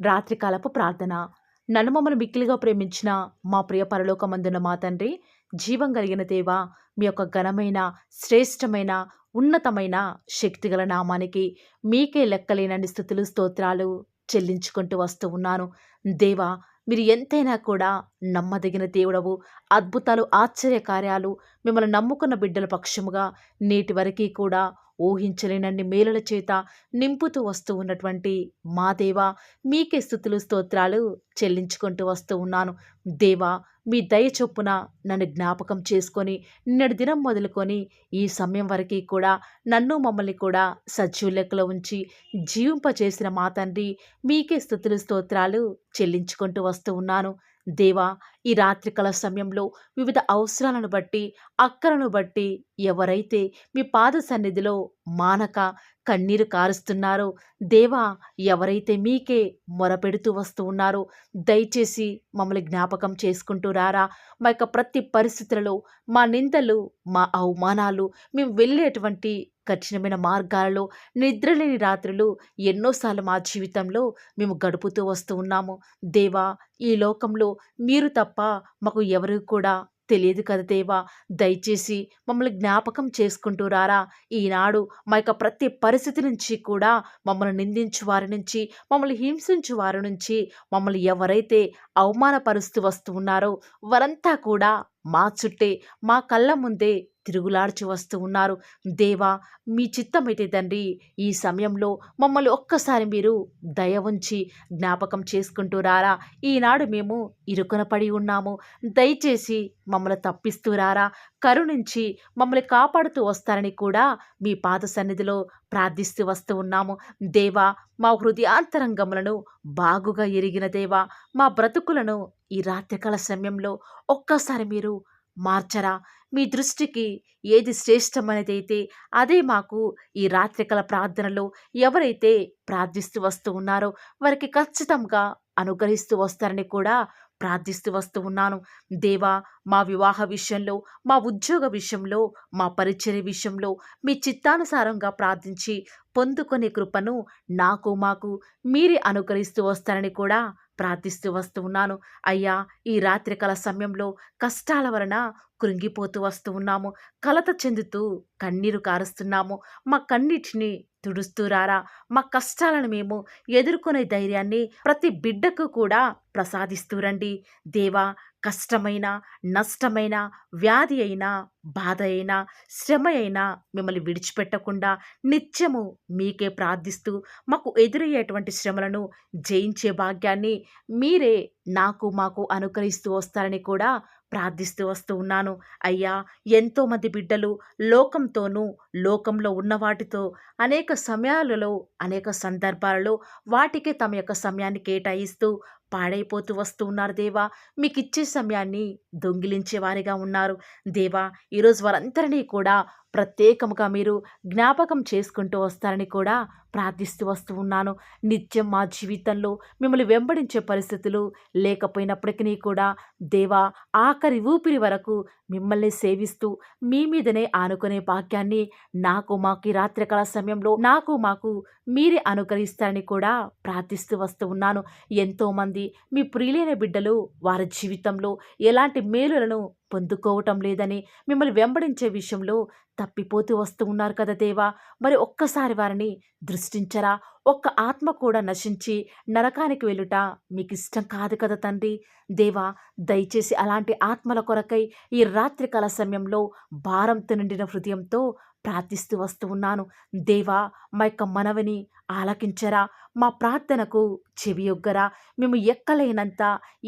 రాత్రికాలపు ప్రార్థన. నన్ను మమ్మల్ని మిక్కిలిగా ప్రేమించిన మా ప్రియ పరలోకమందున మా తండ్రి జీవం కలిగిన దేవ మీ యొక్క ఘనమైన శ్రేష్టమైన ఉన్నతమైన శక్తిగల నామానికి మీకే లెక్కలేనని స్థుతులు స్తోత్రాలు చెల్లించుకుంటూ వస్తూ ఉన్నాను. దేవా మీరు ఎంతైనా కూడా నమ్మదగిన దేవుడవు. అద్భుతాలు ఆశ్చర్య కార్యాలు మిమ్మల్ని నమ్ముకున్న బిడ్డల పక్షముగా నేటి వరకు కూడా ఊహించలేనన్ని మేలుల చేత నింపుతూ వస్తూ ఉన్నటువంటి మా దేవా మీకే స్థుతులు స్తోత్రాలు చెల్లించుకుంటూ వస్తూ ఉన్నాను. దేవా మీ దయ చొప్పున నన్ను జ్ఞాపకం చేసుకొని నిన్నటి దినం మొదలుకొని ఈ సమయం వరకు కూడా నన్ను మమ్మల్ని కూడా సజీవ లెక్కలో ఉంచి జీవింపచేసిన మా తండ్రి మీకే స్థుతులు స్తోత్రాలు చెల్లించుకుంటూ వస్తూ ఉన్నాను. దేవా ఈ రాత్రికాల సమయంలో వివిధ అవసరాలను బట్టి అక్కలను బట్టి ఎవరైతే మీ పాద సన్నిధిలో మానక కన్నీరు కారుస్తున్నారో దేవా ఎవరైతే మీకే మొరపెడుతూ వస్తూ ఉన్నారో దయచేసి మమ్మల్ని జ్ఞాపకం చేసుకుంటూ రారా. మా యొక్క ప్రతి పరిస్థితులలో మా నిందలు మా అవమానాలు మేము వెళ్ళేటువంటి కఠినమైన మార్గాలలో నిద్రలేని రాత్రులు ఎన్నోసార్లు మా జీవితంలో మేము గడుపుతూ వస్తూ ఉన్నాము. దేవా ఈ లోకంలో మీరు తప్ప మాకు ఎవరు కూడా తెలియదు కదా దేవా. దయచేసి మమ్మల్ని జ్ఞాపకం చేసుకుంటూ రారా. ఈనాడు మా యొక్క ప్రతి పరిస్థితి నుంచి కూడా మమ్మల్ని నిందించు వారి నుంచి మమ్మల్ని హింసించు వారి నుంచి మమ్మల్ని ఎవరైతే అవమానపరుస్తూ వస్తూ ఉన్నారో వారంతా కూడా మా చుట్టే మా కళ్ళ ముందే తిరుగులాడ్చి వస్తూ ఉన్నారు. దేవా మీ చిత్తమైతే తండ్రి ఈ సమయంలో మమ్మల్ని ఒక్కసారి మీరు దయ ఉంచి జ్ఞాపకం చేసుకుంటూ రారా. ఈనాడు మేము ఇరుకున పడి ఉన్నాము. దయచేసి మమ్మల్ని తప్పిస్తూ రారా. కరుణించి మమ్మల్ని కాపాడుతూ వస్తారని కూడా మీ పాద సన్నిధిలో ప్రార్థిస్తూ వస్తూ ఉన్నాము. దేవా మా హృదయాంతరంగములను బాగుగా ఎరిగిన దేవా మా బ్రతుకులను ఈ రాత్రికాల సమయంలో ఒక్కసారి మీరు మార్చరా? మీ దృష్టికి ఏది శ్రేష్టమైనదైతే అదే మాకు ఈ రాత్రికల ప్రార్థనలో ఎవరైతే ప్రార్థిస్తూ వస్తూ ఉన్నారో వారికి ఖచ్చితంగా అనుగ్రహిస్తూ వస్తారని కూడా ప్రార్థిస్తూ వస్తూ ఉన్నాను. దేవా మా వివాహ విషయంలో మా ఉద్యోగ విషయంలో మా పరిచర్య విషయంలో మీ చిత్తానుసారంగా ప్రార్థించి పొందుకునే కృపను నాకు మాకు మీరే అనుగ్రహిస్తూ వస్తారని కూడా ప్రార్థిస్తూ వస్తూ ఉన్నాను. అయ్యా ఈ రాత్రికాల సమయంలో కష్టాల వలన కృంగిపోతూ వస్తూ ఉన్నాము. కలత చెందుతూ కన్నీరు కారుస్తున్నాము. మా కన్నిటిని తుడుస్తూ రారా? మా కష్టాలను మేము ఎదుర్కొనే ధైర్యాన్ని ప్రతి బిడ్డకు కూడా ప్రసాదిస్తూ రండి. దేవా కష్టమైన నష్టమైన వ్యాధి అయినా బాధ అయినా శ్రమ అయినా మిమ్మల్ని విడిచిపెట్టకుండా నిత్యము మీకే ప్రార్థిస్తూ మాకు ఎదురయ్యేటువంటి శ్రమలను జయించే భాగ్యాన్ని మీరే నాకు మాకు అనుకరిస్తూ వస్తారని కూడా ప్రార్థిస్తూ వస్తూ ఉన్నాను. అయ్యా ఎంతోమంది బిడ్డలు లోకంతోనూ లోకంలో ఉన్న వాటితో అనేక సమయాలలో అనేక సందర్భాలలో వాటికి తమ యొక్క సమయాన్ని కేటాయిస్తూ పాడైపోతూ వస్తూ ఉన్నారు దేవా. మీకు ఇచ్చే సమయాన్ని దొంగిలించేవారిగా ఉన్నారు. దేవా ఈరోజు వారందరినీ కూడా ప్రత్యేకముగా మీరు జ్ఞాపకం చేసుకుంటూ వస్తారని కూడా ప్రార్థిస్తూ వస్తూ ఉన్నాను. నిత్యం మా జీవితంలో మిమ్మల్ని వెంబడించే పరిస్థితులు లేకపోయినప్పటికీ కూడా దేవా ఆఖరి ఊపిరి వరకు మిమ్మల్ని సేవిస్తూ మీ మీదనే ఆనుకునే భాగ్యాన్ని నాకు మాకు రాత్రికాల సమయంలో నాకు మాకు మీరే అనుకరిస్తారని కూడా ప్రార్థిస్తూ వస్తూ ఉన్నాను. ఎంతోమంది మీ ప్రియులైన బిడ్డలు వారి జీవితంలో ఎలాంటి మేలులను పొందుకోవటం లేదని మిమ్మల్ని వెంబడించే విషయంలో తప్పిపోతూ వస్తూ ఉన్నారు కదా దేవా. మరి ఒక్కసారి వారిని దృష్టించరా. ఒక్క ఆత్మ కూడా నశించి నరకానికి వెళ్ళుట మీకు ఇష్టం కాదు కదా తండ్రి. దేవా దయచేసి అలాంటి ఆత్మల కొరకై ఈ రాత్రికాల సమయంలో భారంతో నిండిన హృదయంతో ప్రార్థిస్తూ వస్తూ ఉన్నాను. దేవా మా యొక్క మనవిని ఆలకించరా? మా ప్రార్థనకు చెవియొగ్గరా మేము ఎక్కలేనంత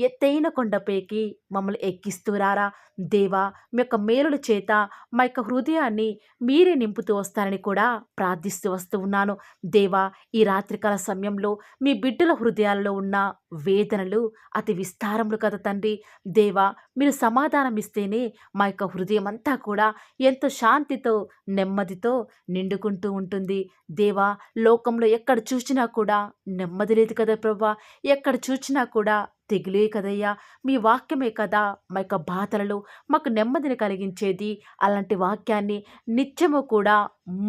ఎత్తైన కొండపైకి మమ్మల్ని ఎక్కిస్తూరారా దేవా మీ యొక్క మేలుల చేత మా యొక్క హృదయాన్ని మీరే నింపుతూ వస్తారని కూడా ప్రార్థిస్తూ వస్తూ ఉన్నాను. దేవా ఈ రాత్రికాల సమయంలో మీ బిడ్డల హృదయాలలో ఉన్న వేదనలు అతి విస్తారములు కదా తండ్రి. దేవా మీరు సమాధానం ఇస్తేనే మా యొక్క హృదయం అంతా కూడా ఎంతో శాంతితో నెమ్మదితో నిండుకుంటూ ఉంటుంది. దేవా లోకంలో ఎక్కడ చూసినా కూడా నెమ్మది లేదు కదా ప్రభా ఎక్కడ చూసినా కూడా తెగులే కదయ్యా. మీ వాక్యమే కదా మా యొక్క బాధలలో మాకు నెమ్మదిని కలిగించేది. అలాంటి వాక్యాన్ని నిత్యము కూడా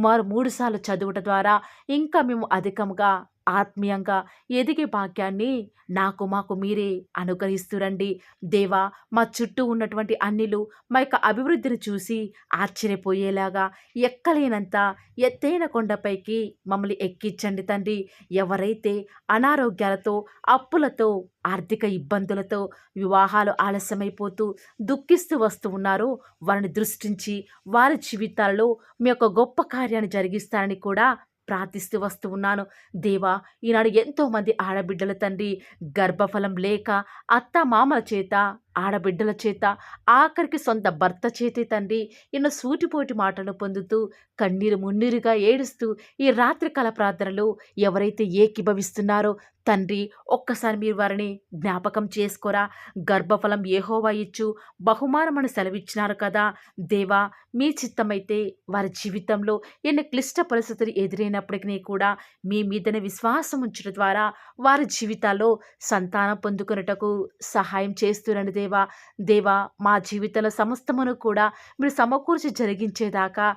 మరు మూడుసార్లు చదువుట ద్వారా ఇంకా మేము అధికంగా ఆత్మీయంగా ఎదిగే భాగ్యాన్ని నాకు మాకు మీరే అనుగ్రహిస్తురండి. దేవా మా చుట్టూ ఉన్నటువంటి అన్నిలు మా యొక్క అభివృద్ధిని చూసి ఆశ్చర్యపోయేలాగా ఎక్కలేనంత ఎత్తైన కొండపైకి మమ్మల్ని ఎక్కించండి తండ్రి. ఎవరైతే అనారోగ్యాలతో అప్పులతో ఆర్థిక ఇబ్బందులతో వివాహాలు ఆలస్యమైపోతూ దుఃఖిస్తూ వస్తూ ఉన్నారో వారిని దృష్టించి వారి జీవితాల్లో మీ యొక్క గొప్ప కార్యాన్ని జరిగిస్తారని కూడా ప్రార్థిస్తూ వస్తూ ఉన్నాను. దేవా ఈనాడు ఎంతోమంది ఆడబిడ్డల తండ్రి గర్భఫలం లేక అత్త మామల చేత ఆడబిడ్డల చేత ఆఖరికి సొంత భర్త చేతి తండ్రి ఎన్నో సూటిపోటి మాటలు పొందుతూ కన్నీరు మున్నీరుగా ఏడుస్తూ ఈ రాత్రికాల ప్రార్థనలో ఎవరైతే ఏకీభవిస్తున్నారో తండ్రి ఒక్కసారి మీరు వారిని జ్ఞాపకం చేసుకోరా. గర్భఫలం ఏహోవా ఇచ్చు బహుమానమని సెలవిచ్చినారు కదా. దేవా మీ చిత్తమైతే వారి జీవితంలో ఎన్ని క్లిష్ట పరిస్థితులు ఎదురైనప్పటికీ కూడా మీ మీదనే విశ్వాసం ఉంచడం ద్వారా వారి జీవితాల్లో సంతానం పొందుకున్నటకు సహాయం చేస్తున్నది దేవా దేవా మా జీవితంలో సమస్తమును కూడా మీరు సమకూర్చి జరిగించేదాకా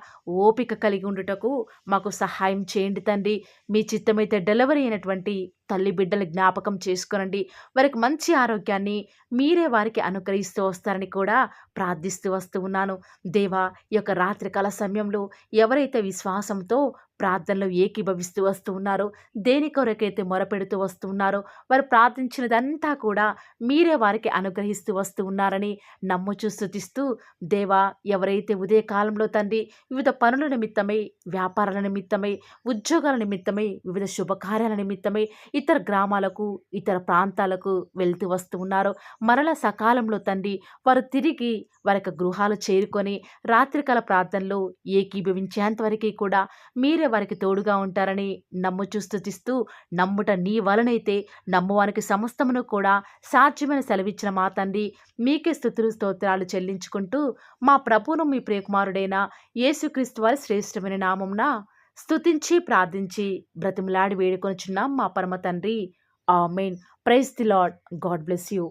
ఓపిక కలిగి ఉండుటకు మాకు సహాయం చేయండి తండ్రి. మీ చిత్తమైతే డెలివరీ అయినటువంటి తల్లి బిడ్డలు జ్ఞాపకం చేసుకోనండి. వారికి మంచి ఆరోగ్యాన్ని మీరే వారికి అనుగ్రహిస్తూ వస్తారని కూడా ప్రార్థిస్తూ వస్తూ ఉన్నాను. దేవా ఈ యొక్క రాత్రికాల సమయంలో ఎవరైతే విశ్వాసంతో ప్రార్థనలో ఏకీభవిస్తూ వస్తూ ఉన్నారో. దేని కొరకైతే మొరపెడుతూ వస్తూ ఉన్నారో వారు ప్రార్థించినదంతా కూడా మీరే వారికి అనుగ్రహిస్తూ వస్తూ ఉన్నారని నమ్ముచూ స్థుతిస్తూ దేవా ఎవరైతే ఉదయకాలంలో తండ్రి వివిధ పనుల నిమిత్తమై వ్యాపారాల నిమిత్తమై ఉద్యోగాల నిమిత్తమై వివిధ శుభకార్యాల నిమిత్తమై ఇతర గ్రామాలకు ఇతర ప్రాంతాలకు వెళ్తూ వస్తూ ఉన్నారో మరల సకాలంలో తండ్రి వారు తిరిగి వారి యొక్క గృహాలు చేరుకొని రాత్రికాల ప్రార్థనలో ఏకీభవించేంతవరకు కూడా మీరే వారికి తోడుగా ఉంటారని నమ్ముచూ స్థుతిస్తూ నమ్ముట నీ వలనైతే నమ్మువానికి సమస్తమును కూడా సాధ్యమైన సెలవిచ్చిన మా తండ్రి మీకే స్థుతులు స్తోత్రాలు చెల్లించుకుంటూ మా ప్రభువును మీ ప్రియకుమారుడైన యేసుక్రీస్తు వారి శ్రేష్టమైన నామంన స్తుతించి ప్రార్థించి బ్రతిమలాడి వేడుకొనిచున్నాం మా పరమ తండ్రి. Amen. Praise the lord God bless you.